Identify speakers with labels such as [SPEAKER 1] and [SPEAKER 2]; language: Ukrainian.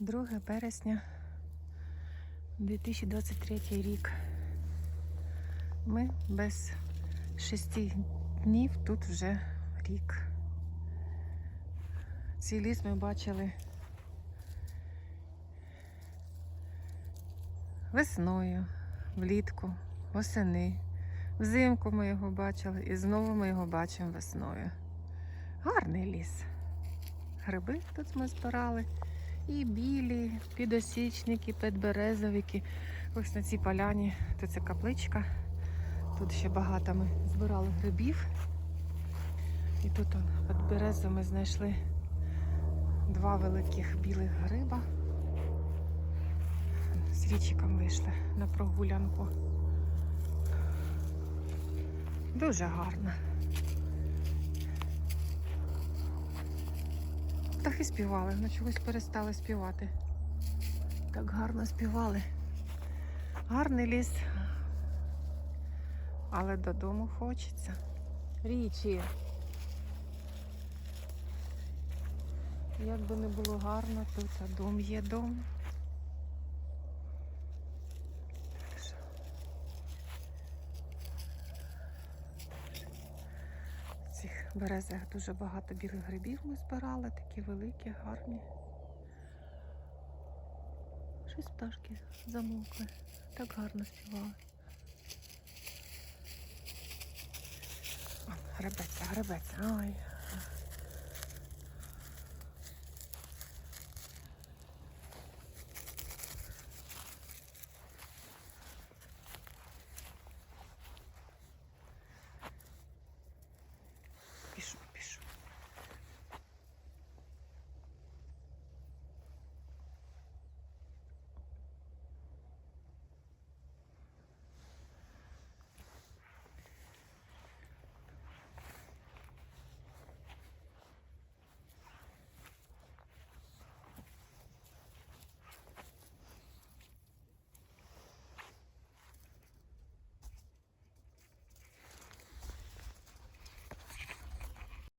[SPEAKER 1] 2 березня 2023 рік. Ми без шести днів тут вже рік. Цей ліс ми бачили весною, влітку, восени. Взимку ми його бачили і знову ми його бачимо весною. Гарний ліс. Гриби тут ми збирали. І білі, підосічники, підберезовики. Ось на цій поляні. Тут це капличка. Тут ще багато ми збирали грибів. І тут он, під березою ми знайшли два великих білих гриба. З річиком вийшли на прогулянку. Дуже гарно. Птахи співали, але чогось перестали співати. Так гарно співали. Гарний ліс. Але додому хочеться. Річі. Як би не було гарно, тут а дом є дом. Березах дуже багато білих грибів ми збирали, такі великі, гарні. Щось пташки замовкли. Так гарно співали. Гребеться, гребеться. Ой,